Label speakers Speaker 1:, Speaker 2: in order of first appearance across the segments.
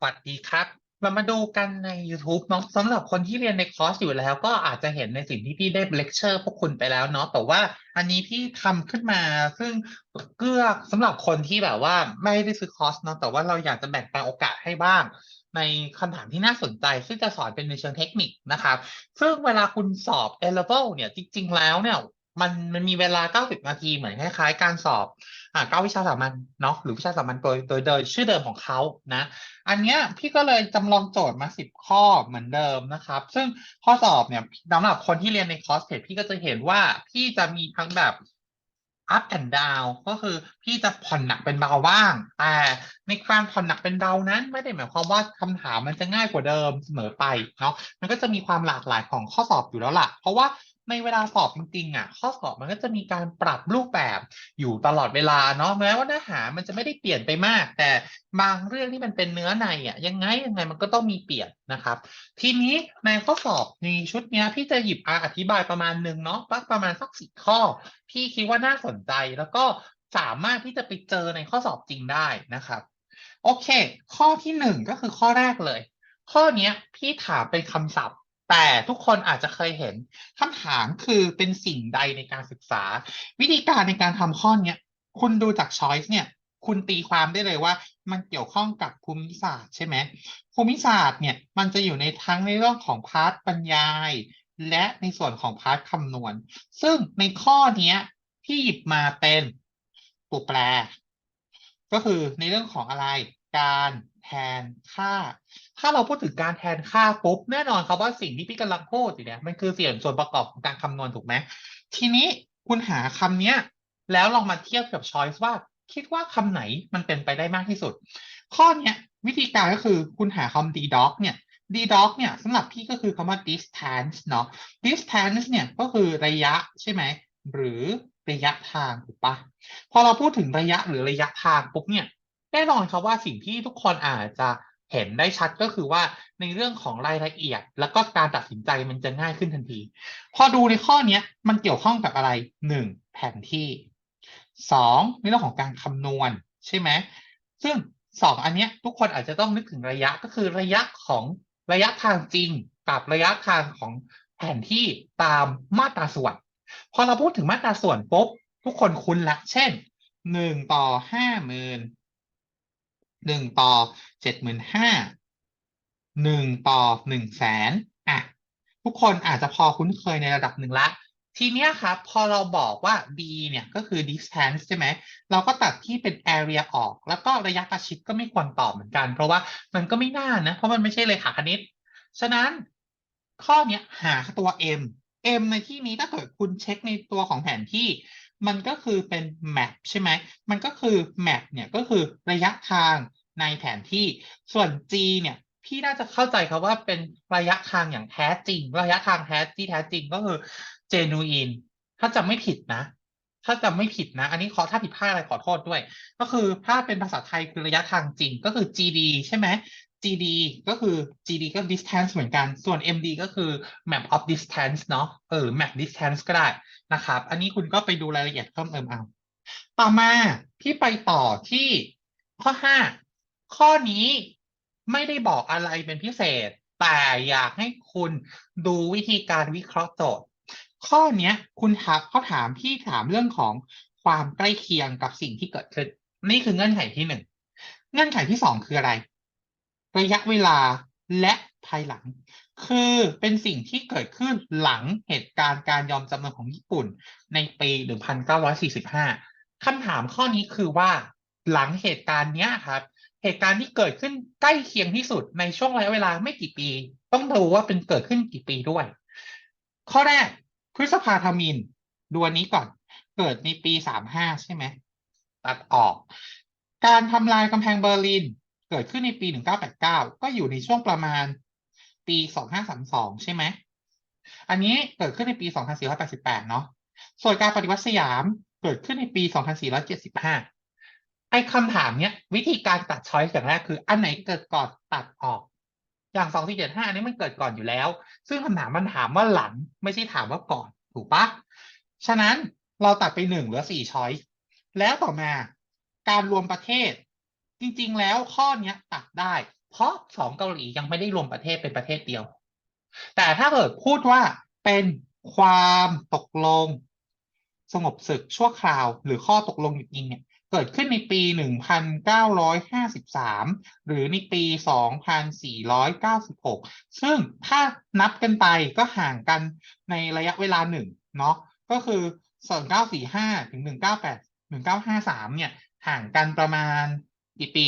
Speaker 1: สวัสดีครับ เรามาดูกันใน YouTube เนาะสำหรับคนที่เรียนในคอร์สอยู่แล้ว ก็อาจจะเห็นในสิ่งที่พี่ได้เลคเชอร์พวกคุณไปแล้วเนาะแต่ว่าอันนี้พี่ทำขึ้นมาซึ่งเกื้อสำหรับคนที่แบบว่าไม่ได้ซื้อคอร์สเนาะแต่ว่าเราอยากจะแบ่งปันโอกาสให้บ้าง ในคำถามที่น่าสนใจ ซึ่งจะสอนเป็นในเชิงเทคนิคนะครับ ซึ่งเวลาคุณสอบ A level เนี่ยจริง ๆ แล้วเนี่ย มันมันมีเวลา90นาทีเหมือนคล้ายๆ การสอบอ่าเก้าวิชาสามัญเนาะหรือวิชาสามัญโดยโดยโดยชื่อเดิมของเขานะ อันเนี้ยพี่ก็เลยจำลองโจทย์มา10ข้อเหมือนเดิมนะครับ ซึ่งข้อสอบเนี่ยสำหรับคนที่เรียนในคอร์สเพจพี่ก็จะเห็นว่าพี่จะมีทั้งแบบ up and down ก็คือพี่จะผ่อนหนักเป็นเบาบ้าง แต่ในการผ่อนหนักเป็นเบานั้น ไม่ได้หมายความว่าคำถามมันจะง่ายกว่าเดิมเสมอไปเนาะมันก็จะมีความหลากหลายของข้อสอบอยู่แล้วล่ะ เพราะว่า ในเวลาสอบจริงๆอะข้อสอบมันก็จะมีการปรับรูปแบบอยู่ตลอดเวลาเนาะแม้ว่าเนื้อหามันจะไม่ได้เปลี่ยนไปมาก แต่บางเรื่องที่มันเป็นเนื้อในอะยังไงยังไงมันก็ต้องมีเปลี่ยนนะครับ ทีนี้ในข้อสอบในชุดเนี้ยพี่จะหยิบออธิบายประมาณหนึ่งเนาะสักประมาณสักสิบข้อ พี่คิดว่าน่าสนใจแล้วก็สามารถที่จะไปเจอในข้อสอบจริงได้นะครับ โอเค ข้อที่หนึ่งก็คือข้อแรกเลย ข้อเนี้ยพี่ถามเป็นคำศัพท์ แต่ทุกคนอาจจะเคยเห็นคำถามคือเป็นสิ่งใดในการศึกษา วิธีการในการทำข้อเนี้ยคุณดูจากช้อยส์เนี่ย คุณตีความได้เลยว่า มันเกี่ยวข้องกับภูมิศาสตร์ใช่ไหมภูมิศาสตร์เนี่ยมันจะอยู่ในทั้งในเรื่องของพาร์ทบรรยาย และในส่วนของพาร์ทคำนวณ ซึ่งในข้อเนี้ยที่หยิบมาเป็นตัวแปร ก็คือในเรื่องของอะไรการ แทนค่า ถ้าเราพูดถึงการแทนค่าปุ๊บแน่นอนครับว่าสิ่งที่พี่กำลังพูดอยู่เนี่ยมันคือเสียงส่วนประกอบของการคำนวณถูกไหมทีนี้คุณหาคำเนี้ย แล้วลองมาเทียบกับช้อยส์ว่า คิดว่าคำไหนมันเป็นไปได้มากที่สุด ข้อเนี้ยวิธีการก็คือคุณหาคำ d doc เนี่ย d doc เนี่ยสำหรับพี่ก็คือคำว่า distance เนาะ distance เนี่ยก็คือระยะใช่ไหมหรือระยะทางถูกปะพอเราพูดถึงระยะหรือระยะทางปุ๊บเนี่ย แน่นอนครับว่าสิ่งที่ทุกคนอาจจะเห็นได้ชัดก็คือว่าในเรื่องของรายละเอียด แล้วก็การตัดสินใจมันจะง่ายขึ้นทันที พอดูในข้อเนี้ยมันเกี่ยวข้องกับอะไรหนึ่งแผนที่สองในเรื่องของการคำนวณใช่ไหมซึ่งสองอันเนี้ยทุกคนอาจจะต้องนึกถึงระยะก็คือระยะของระยะทางจริงกับระยะทางของแผนที่ตามมาตราส่วน พอเราพูดถึงมาตราส่วนปุ๊บทุกคนคุ้นละ เช่นหนึ่งต่อห้าหมื่น หนึ่งต่อเจ็ดหมื่นห้าหนึ่งต่อหนึ่งแสนอะทุกคนอาจจะพอคุ้นเคยในระดับหนึ่งละ ทีเนี้ยครับ พอเราบอกว่า d เนี่ยก็คือ distance ใช่ไหม เราก็ตัดที่เป็น area ออก แล้วก็ระยะประชิดก็ไม่ควรตอบเหมือนกัน เพราะว่ามันก็ไม่น่านะ เพราะมันไม่ใช่เลยขาคณิต ฉะนั้นข้อเนี้ยหาตัว m m ในที่นี้ถ้าเกิดคุณเช็คในตัวของแผนที่ มันก็คือเป็น map ใช่ไหม มันก็คือ map เนี่ยก็คือระยะทางในแผนที่ ส่วน g เนี่ยพี่น่าจะเข้าใจครับว่าเป็นระยะทางอย่างแท้จริง ระยะทางแท้ที่แท้จริงก็คือ genuine ถ้าจำไม่ผิดนะ ถ้าจำไม่ผิดนะ อันนี้ขอถ้าผิดพลาดอะไรขอโทษด้วย ก็คือถ้าเป็นภาษาไทยคือระยะทางจริงก็คือ GD ใช่ไหม GD ก็คือ GD ก็ distance เหมือนกัน ส่วน MD ก็คือ map of distance เนาะ เออ map distance ก็ได้นะครับ อันนี้คุณก็ไปดูรายละเอียดเพิ่มเติมเอา ต่อมาพี่ไปต่อที่ข้อ 5 ข้อนี้ไม่ได้บอกอะไรเป็นพิเศษ แต่อยากให้คุณดูวิธีการวิเคราะห์โจทย์ ข้อนี้คุณถามเขาถามพี่ถามเรื่องของความใกล้เคียงกับสิ่งที่เกิดขึ้น นี่คือเงื่อนไขที่หนึ่ง เงื่อนไขที่สองคืออะไร ระยะเวลาและภายหลัง คือเป็นสิ่งที่เกิดขึ้นหลังเหตุการณ์การยอมจำนนของญี่ปุ่นในปี1945คำถามข้อนี้คือว่า หลังเหตุการณ์เนี้ยครับ เหตุการณ์ที่เกิดขึ้นใกล้เคียงที่สุดในช่วงระยะเวลาไม่กี่ปี ต้องดูว่าเป็นเกิดขึ้นกี่ปีด้วย ข้อแรกพฤษภาธมินดูอันนี้ก่อน เกิดในปี 35 ใช่ไหมตัดออก การทำลายกำแพงเบอร์ลิน เกิดขึ้นในปี 1989 ก็อยู่ในช่วงประมาณปี 2532 ใช่ไหม อันนี้เกิดขึ้นในปี 2488 เนาะ ส่วนการปฏิวัติสยามเกิดขึ้นในปี 2475 ไอ้คำถามเนี้ย วิธีการตัดช้อยส์อย่างแรกคือ อันไหนเกิดก่อนตัดออก อย่าง 2475อันนี้มันเกิดก่อนอยู่แล้ว ซึ่งคำถามมันถามว่าหลังไม่ใช่ถามว่าก่อน ถูกปะ ฉะนั้นเราตัดไปหนึ่งเหลือสี่ช้อยส์แล้วต่อมาการรวมประเทศ จริง ๆ แล้วข้อเนี้ยตัดได้ เพราะสองเกาหลียังไม่ได้รวมประเทศเป็นประเทศเดียว แต่ถ้าเกิดพูดว่าเป็นความตกลง สงบศึกชั่วคราว หรือข้อตกลงหยุดยิงเนี่ยเกิดขึ้นในปี 1953 หรือในปี 2496 ซึ่งถ้านับกันไปก็ห่างกันในระยะเวลาหนึ่งเนาะ ก็คือ 2945 ถึง 198 1953 เนี่ย ห่างกันประมาณ กี่ปี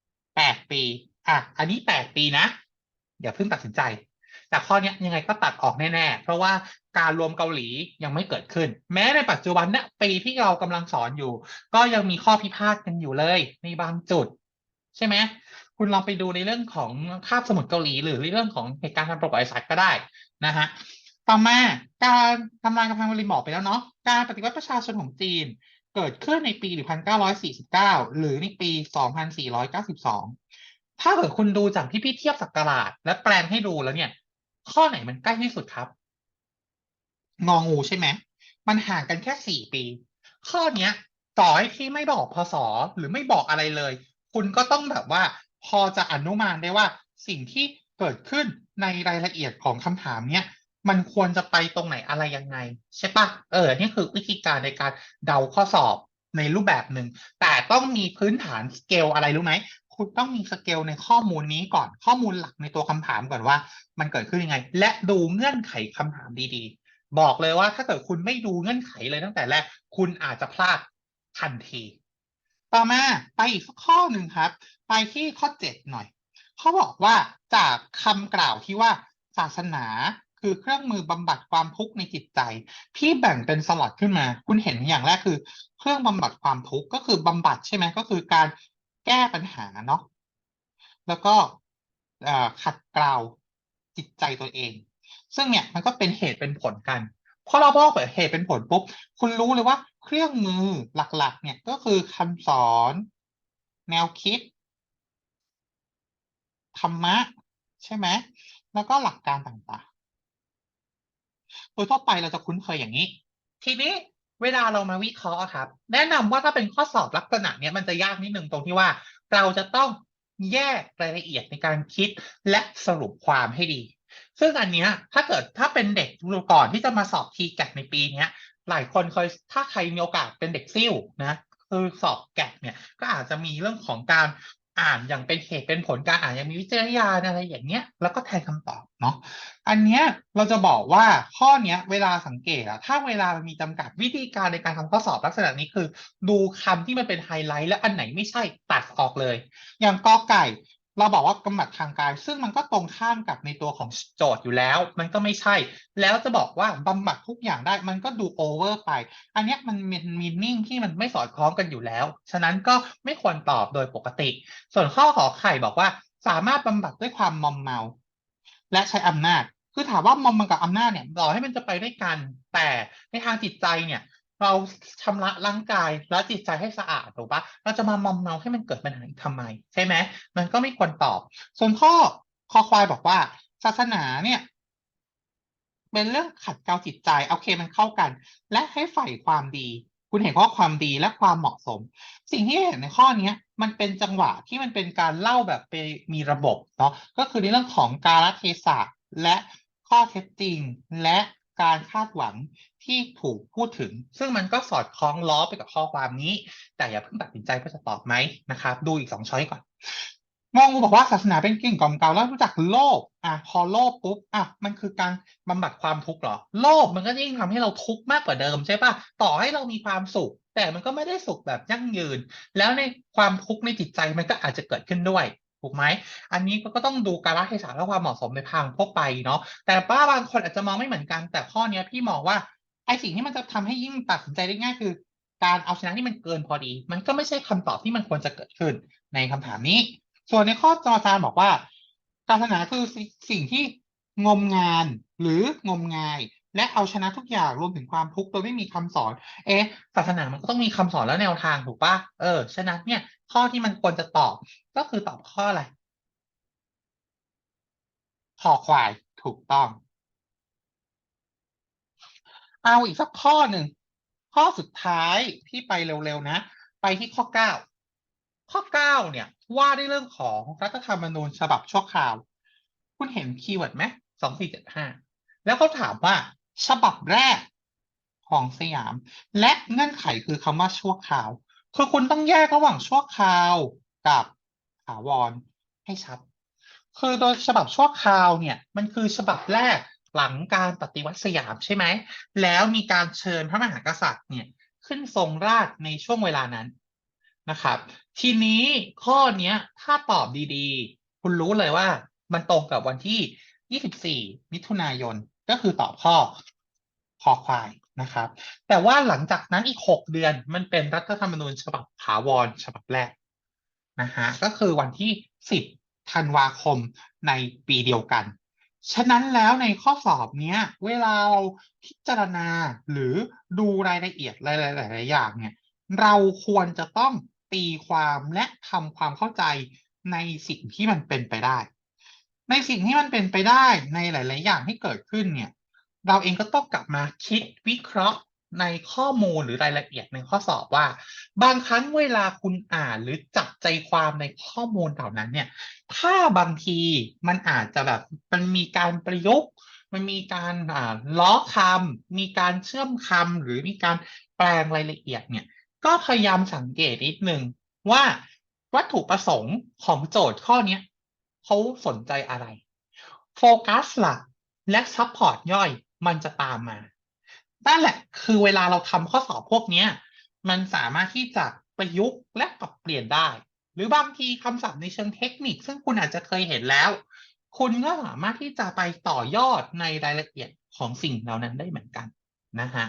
Speaker 1: 8ปี อะ อันนี้8ปีนะอย่าเพิ่งตัดสินใจ แต่ข้อเนี้ยยังไงก็ตัดออกแน่ๆ เพราะว่าการรวมเกาหลียังไม่เกิดขึ้น แม้ในปัจจุบันเนี่ยปีที่เรากำลังสอนอยู่ ก็ยังมีข้อพิพาทกันอยู่เลยในบางจุด ใช่ไหมคุณลองไปดูในเรื่องของคาบสมุทรเกาหลี หรือในเรื่องของเหตุการณ์ทางประวัติศาสตร์ก็ได้นะฮะต่อมาการทำลายกำแพงเบอร์ลินบอกไปแล้วเนาะการปฏิวัติประชาชนของจีน เกิดขึ้นในปี 1949 หรือในปี 2492 ถ้าเกิดคุณดูจากที่พี่เทียบศักราชและแปลงให้ดูแล้วเนี่ย ข้อไหนมันใกล้ที่สุดครับ งองูใช่ไหม มันห่างกันแค่สี่ปี ข้อเนี้ย ต่อให้ที่ไม่บอกพศหรือไม่บอกอะไรเลย คุณก็ต้องแบบว่า พอจะอนุมานได้ว่าสิ่งที่เกิดขึ้นในรายละเอียดของคำถามเนี้ย มันควรจะไปตรงไหนอะไรยังไง ใช่ปะเออ นี่คือวิธีการในการเดาข้อสอบในรูปแบบหนึ่ง แต่ต้องมีพื้นฐานสเกลอะไรรู้ไหม คุณต้องมีสเกลในข้อมูลนี้ก่อน ข้อมูลหลักในตัวคำถามก่อนว่า มันเกิดขึ้นยังไง และดูเงื่อนไขคำถามดีๆ บอกเลยว่าถ้าเกิดคุณไม่ดูเงื่อนไขเลยตั้งแต่แรก คุณอาจจะพลาดทันที ต่อมาไปอีกข้อหนึ่งครับ ไปที่ข้อเจ็ดหน่อย เขาบอกว่าจากคำกล่าวที่ว่าศาสนา คือเครื่องมือบำบัดความทุกข์ในจิตใจ พี่แบ่งเป็นสลัดขึ้นมา คุณเห็นอย่างแรกคือ เครื่องบำบัดความทุกข์ก็คือบำบัดใช่ไหมก็คือการแก้ปัญหาเนาะแล้วก็ขัดเกลาจิตใจตัวเอง ซึ่งเนี่ยมันก็เป็นเหตุเป็นผลกันพอเราบอกเหตุเป็นผลปุ๊บคุณรู้เลยว่าเครื่องมือหลักๆ เนี่ยก็คือคำสอน แนวคิดธรรมะ ใช่ไหมแล้วก็หลักการต่างๆ โดยทั่วไปเราจะคุ้นเคยอย่างนี้ ทีนี้เวลาเรามาวิเคราะห์ครับ แนะนำว่าถ้าเป็นข้อสอบลักษณะเนี้ยมันจะยากนิดนึงตรงที่ว่า เราจะต้องแยกรายละเอียดในการคิดและสรุปความให้ดี ซึ่งอันเนี้ยถ้าเกิดถ้าเป็นเด็กก่อนที่จะมาสอบทีแกในปีเนี้ยหลายคนเคยถ้าใครมีโอกาสเป็นเด็กซิ่วนะคือสอบแกะเนี่ยก็อาจจะมีเรื่องของการ อ่านอย่างเป็นเหตุเป็นผลการอ่านอย่างมีวิจารณญาณอะไรอย่างเงี้ย แล้วก็แทนคำตอบเนาะอันเนี้ยเราจะบอกว่าข้อเนี้ย เวลาสังเกตอะถ้าเวลามันมีจำกัดวิธีการในการทำข้อสอบลักษณะนี้คือ ดูคำที่มันเป็นไฮไลท์และอันไหนไม่ใช่ตัดออกเลย อย่างกอไก่ เราบอกว่ากำบัดทางกาย ซึ่งมันก็ตรงข้ามกับในตัวของโจทย์อยู่แล้ว มันก็ไม่ใช่ แล้วจะบอกว่าบำบัดทุกอย่างได้ มันก็ดูโอเวอร์ไป อันนี้มันมีมีนิ่งที่มันไม่สอดคล้องกันอยู่แล้ว ฉะนั้นก็ไม่ควรตอบโดยปกติ ส่วนข้อขอไข่บอกว่า สามารถบำบัดด้วยความมอมเมา และใช้อำนาจ คือถามว่ามอมเมากับอำนาจเนี่ยต่อให้มันจะไปด้วยกัน แต่ในทางจิตใจเนี่ย เราชำระร่างกายและจิตใจให้สะอาดถูกปะเราจะมามอมเมาให้มันเกิดปัญหาทำไม ใช่ไหมมันก็ไม่ควรตอบ ส่วนข้อคอควายบอกว่า ศาสนาเนี่ย เป็นเรื่องขัดเกลาจิตใจโอเคมันเข้ากัน และให้ใฝ่ความดี คุณเห็นข้อความดีและความเหมาะสม สิ่งที่เห็นในข้อนี้มันเป็นจังหวะที่มันเป็นการเล่าแบบไปมีระบบเนาะก็คือในเรื่องของการเทศะและข้อเท็จจริงและการคาดหวัง ที่ถูกพูดถึง ซึ่งมันก็สอดคล้องล้อไปกับข้อความนี้ แต่อย่าเพิ่งตัดสินใจว่าจะตอบไหมนะครับ ดูอีกสองช้อยก่อนมองบอกว่าศาสนาเป็นกิ่งก่อมเกลาแล้วรู้จักโลภอะพอโลภปุ๊บอะมันคือการบำบัดความทุกข์เหรอ โลภมันก็ยิ่งทำให้เราทุกข์มากกว่าเดิมใช่ปะต่อให้เรามีความสุข แต่มันก็ไม่ได้สุขแบบยั่งยืน แล้วในความทุกข์ในจิตใจมันก็อาจจะเกิดขึ้นด้วยถูกไหม อันนี้ก็ต้องดูการละเทศะและความเหมาะสมในทางทั่วไปเนาะ แต่ป้าบางคนอาจจะมองไม่เหมือนกัน แต่ข้อนี้พี่มองว่า สิ่งที่มันจะทำให้ยิ่งตัดสินใจได้ง่ายคือ การเอาชนะที่มันเกินพอดี มันก็ไม่ใช่คำตอบที่มันควรจะเกิดขึ้นในคำถามนี้ ส่วนในข้อจอจานบอกว่าศาสนาคือสิ่งที่งมงานหรืองมงาย และเอาชนะทุกอย่างรวมถึงความทุกข์โดยไม่มีคำสอน เอ๊ะศาสนามันก็ต้องมีคำสอนและแนวทางถูกปะเออฉะนั้นเนี่ย ข้อที่มันควรจะตอบก็คือตอบข้ออะไรคอควายถูกต้อง เอาอีกสักข้อหนึ่ง ข้อสุดท้ายที่ไปเร็วๆนะ ไปที่ข้อเก้าข้อเก้าเนี่ย ว่าด้วยเรื่องของรัฐธรรมนูญฉบับชั่วคราว คุณเห็นคีย์เวิร์ดไหมสองสี่เจ็ดห้าแล้วเขาถามว่า ฉบับแรกของสยาม และเงื่อนไขคือคำว่าชั่วคราว คือคุณต้องแยกระหว่างชั่วคราวกับถาวรให้ชัด คือโดยฉบับชั่วคราวเนี่ย มันคือฉบับแรก หลังการปฏิวัติสยามใช่ไหม แล้วมีการเชิญพระมหากษัตริย์เนี่ยขึ้นทรงราชในช่วงเวลานั้นนะครับ ทีนี้ข้อเนี้ยถ้าตอบดีๆ คุณรู้เลยว่ามันตรงกับวันที่ 24 มิถุนายนก็คือตอบข้อคอควายนะครับ แต่ว่าหลังจากนั้นอีก 6 เดือนมันเป็นรัฐธรรมนูญฉบับถาวรฉบับแรกนะฮะก็คือวันที่ 10 ธันวาคมในปีเดียวกัน ฉะนั้นแล้วในข้อสอบเนี้ย เวลาเราพิจารณาหรือดูรายละเอียดหลายๆอย่างเนี่ย เราควรจะต้องตีความและทำความเข้าใจในสิ่งที่มันเป็นไปได้ ในสิ่งที่มันเป็นไปได้ในหลาย ๆ อย่างที่เกิดขึ้นเนี่ย เราเองก็ต้องกลับมาคิดวิเคราะห์ ในข้อมูลหรือรายละเอียดในข้อสอบว่า บางครั้งเวลาคุณอ่านหรือจับใจความในข้อมูลเหล่านั้นเนี่ย ถ้าบางทีมันอาจจะแบบมันมีการประยุกต์ มันมีการอ่าล้อคำมีการเชื่อมคำหรือมีการแปลงรายละเอียดเนี่ย ก็พยายามสังเกตนิดนึงว่าวัตถุประสงค์ของโจทย์ข้อเนี้ยเขาสนใจอะไร โฟกัสหลักและซัพพอร์ตย่อยมันจะตามมา นั่นแหละ คือเวลาเราทำข้อสอบพวกนี้มันสามารถที่จะประยุกต์และปรับเปลี่ยนได้ หรือบางทีคำศัพท์ในเชิงเทคนิค ซึ่งคุณอาจจะเคยเห็นแล้ว คุณก็สามารถที่จะไปต่อยอดในรายละเอียดของสิ่งเหล่านั้นได้เหมือนกันนะฮะ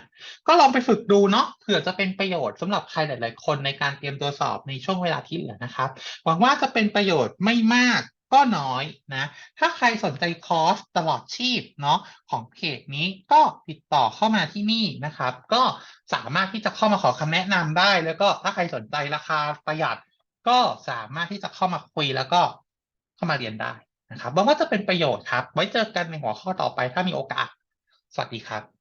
Speaker 1: ก็ลองไปฝึกดูเนาะ เผื่อจะเป็นประโยชน์สำหรับใครหลาย ๆ คนในการเตรียมตัวสอบในช่วงเวลาที่เหลือนะครับ หวังว่าจะเป็นประโยชน์ไม่มาก ก็น้อยนะ ถ้าใครสนใจคอร์สตลอดชีพเนาะของเพจนี้ก็ติดต่อเข้ามาที่นี่นะครับ ก็สามารถที่จะเข้ามาขอคำแนะนำได้ แล้วก็ถ้าใครสนใจราคาประหยัด ก็สามารถที่จะเข้ามาคุยแล้วก็เข้ามาเรียนได้นะครับหวังว่าจะเป็นประโยชน์ครับ ไว้เจอกันในหัวข้อต่อไปถ้ามีโอกาส สวัสดีครับ